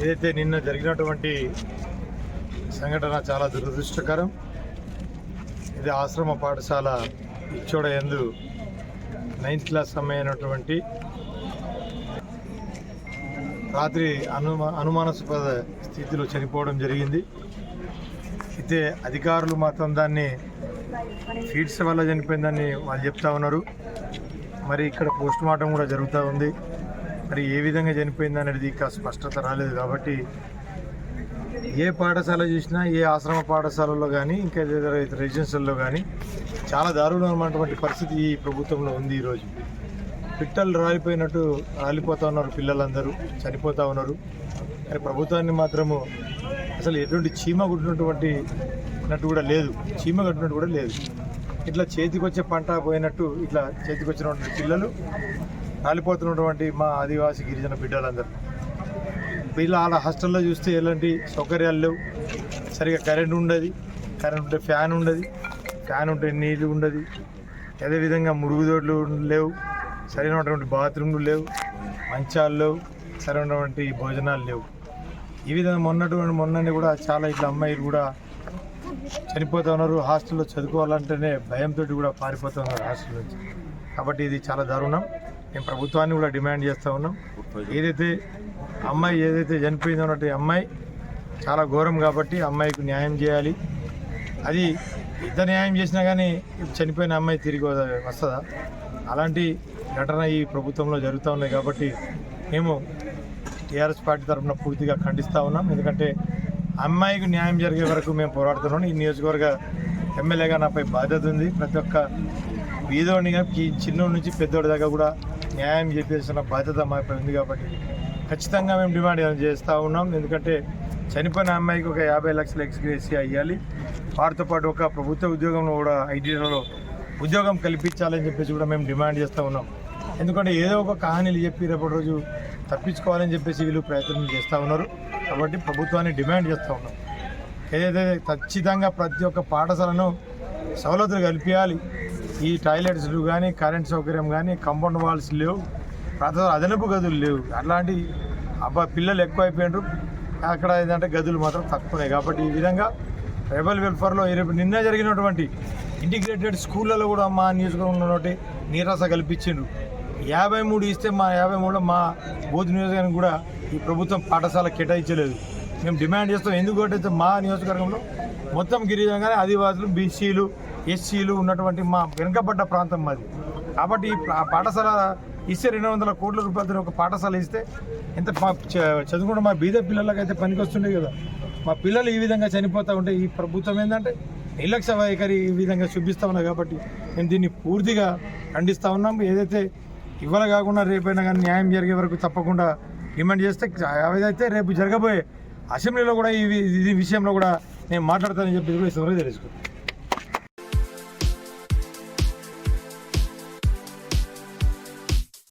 ఏదైతే నిన్న జరిగినటువంటి సంఘటన చాలా దురదృష్టకరం ఇది ఆశ్రమ పాఠశాల ఇచ్చోడ ఎందు నైన్త్ క్లాస్ అమ్మాయినటువంటి రాత్రి అనుమా అనుమానాస్పద స్థితిలో చనిపోవడం జరిగింది. అయితే అధికారులు మాత్రం దాన్ని ఫీడ్స్ వల్ల చనిపోయిందని వాళ్ళు చెప్తా ఉన్నారు. మరి ఇక్కడ పోస్ట్ మార్టం కూడా జరుగుతూ ఉంది. మరి ఏ విధంగా చనిపోయింది అనేది ఇంకా స్పష్టత రాలేదు కాబట్టి ఏ పాఠశాల చూసినా ఏ ఆశ్రమ పాఠశాలలో కానీ ఇంకా ఇతర రెసిడెన్షియల్లో కానీ చాలా దారుణమైనటువంటి పరిస్థితి ఈ ప్రభుత్వంలో ఉంది ఈరోజు పిట్టలు రాలిపోయినట్టు రాలిపోతూ ఉన్నారు పిల్లలందరూ చనిపోతూ ఉన్నారు. కానీ ప్రభుత్వాన్ని మాత్రము అసలు ఎటువంటి చీమ కుట్టినటువంటి నట్టు కూడా లేదు. చీమ కట్టినట్టు కూడా లేదు. ఇట్లా చేతికి వచ్చే పంట పోయినట్టు ఇట్లా చేతికి వచ్చినటువంటి పిల్లలు రాలిపోతున్నటువంటి మా ఆదివాసీ గిరిజన బిడ్డలందరూ. వీళ్ళ వాళ్ళ హాస్టల్లో చూస్తే ఎలాంటి సౌకర్యాలు లేవు. సరిగా కరెంట్ ఉండదు. కరెంట్ ఉంటే ఫ్యాన్ ఉండదు. ఫ్యాన్ ఉంటే నీళ్ళు ఉండదు. అదేవిధంగా మురుగుదొడ్లు లేవు. సరైనటువంటి బాత్రూమ్లు లేవు. మంచాలు లేవు. సరైనటువంటి భోజనాలు లేవు. ఈ విధంగా మొన్నటువంటి మొన్ననే కూడా చాలా ఇట్లా అమ్మాయిలు కూడా చనిపోతూ ఉన్నారు. హాస్టల్లో చదువుకోవాలంటేనే భయంతో కూడా పారిపోతూ ఉన్నారు హాస్టల్ నుంచి. కాబట్టి ఇది చాలా దారుణం. మేము ప్రభుత్వాన్ని కూడా డిమాండ్ చేస్తూ ఉన్నాం. ఏదైతే అమ్మాయి ఏదైతే చనిపోయిందో అన్నట్టు అమ్మాయి చాలా ఘోరం కాబట్టి అమ్మాయికి న్యాయం చేయాలి. అది ఎంత న్యాయం చేసినా కానీ చనిపోయిన అమ్మాయి తిరిగి వస్తుందా? అలాంటి ఘటన ఈ ప్రభుత్వంలో జరుగుతూ ఉన్నాయి కాబట్టి మేము టీఆర్ఎస్ పార్టీ తరఫున పూర్తిగా ఖండిస్తూ ఉన్నాం. ఎందుకంటే అమ్మాయికి న్యాయం జరిగే వరకు మేము పోరాడుతున్నాం. ఈ నియోజకవర్గ ఎమ్మెల్యేగా నాపై బాధ్యత ఉంది. ప్రతి ఒక్క వీధోనిగా చిన్నోడి నుంచి పెద్దోడి దాకా కూడా న్యాయం చేయాల్సిన బాధ్యత మాపై ఉంది కాబట్టి ఖచ్చితంగా మేము డిమాండ్ చేస్తూ ఉన్నాం. ఎందుకంటే చనిపోయిన అమ్మాయికి ఒక యాభై లక్షల ఎక్స్గ్రేసియా ఇవ్వాలి వారితో పాటు ఒక ప్రభుత్వ ఉద్యోగంలో కూడా ఐటీలలో ఉద్యోగం కల్పించాలని చెప్పేసి కూడా మేము డిమాండ్ చేస్తూ ఉన్నాం. ఎందుకంటే ఏదో ఒక కహానీలు చెప్పి రేపటి రోజు తప్పించుకోవాలని చెప్పేసి వీళ్ళు ప్రయత్నం చేస్తూ ఉన్నారు. కాబట్టి ప్రభుత్వాన్ని డిమాండ్ చేస్తూ ఉన్నాం. ఏదైతే ఖచ్చితంగా ప్రతి ఒక్క పాఠశాలను సవలతులు కల్పించాలి ఈ టాయిలెట్స్లు కానీ కరెంట్ సౌకర్యం కానీ కంపౌండ్ వాల్స్ లేవు. ప్రతి అదనపు గదులు లేవు. అట్లాంటి అబ్బా పిల్లలు ఎక్కువ అయిపోయినారు అక్కడ ఏంటంటే గదులు మాత్రం తక్కువనే. కాబట్టి ఈ విధంగా ట్రైబల్ వెల్ఫేర్లో రేపు నిన్న జరిగినటువంటి ఇంటిగ్రేటెడ్ స్కూళ్ళలో కూడా మా నియోజకవర్గంలో ఉన్నటువంటి నీరస కల్పించిండ్రు. యాభై మూడు ఇస్తే మా యాభై మూడులో మా బోధి నియోజకవర్గం కూడా ఈ ప్రభుత్వం పాఠశాల కేటాయించలేదు. మేము డిమాండ్ చేస్తాం. ఎందుకు అంటే మా నియోజకవర్గంలో మొత్తం గిరిజనగానే ఆదివాసులు బీసీలు ఎస్సీలు ఉన్నటువంటి మా వెనుకబడ్డ ప్రాంతం మాది. కాబట్టి ఈ పా- పాఠశాల ఇస్తే రెండు వందల కోట్ల రూపాయలతో ఒక పాఠశాల ఇస్తే ఎంత మా చ- చదువుకున్న మా బీద పిల్లలకైతే పనికొస్తుండే కదా. మా పిల్లలు ఈ విధంగా చనిపోతూ ఉంటే ఈ ప్రభుత్వం ఏంటంటే నిర్లక్ష్య వైఖరి ఈ విధంగా చూపిస్తూ ఉన్నాయి కాబట్టి మేము దీన్ని పూర్తిగా ఖండిస్తూ ఉన్నాం. ఏదైతే ఇవాళ కాకుండా రేపైనా కానీ న్యాయం జరిగే వరకు తప్పకుండా డిమాండ్ చేస్తే ఏదైతే రేపు జరగబోయే అసెంబ్లీలో కూడా ఈ విషయంలో కూడా నేను మాట్లాడతానని చెప్పి కూడా ఈ తెలుసుకుంటాను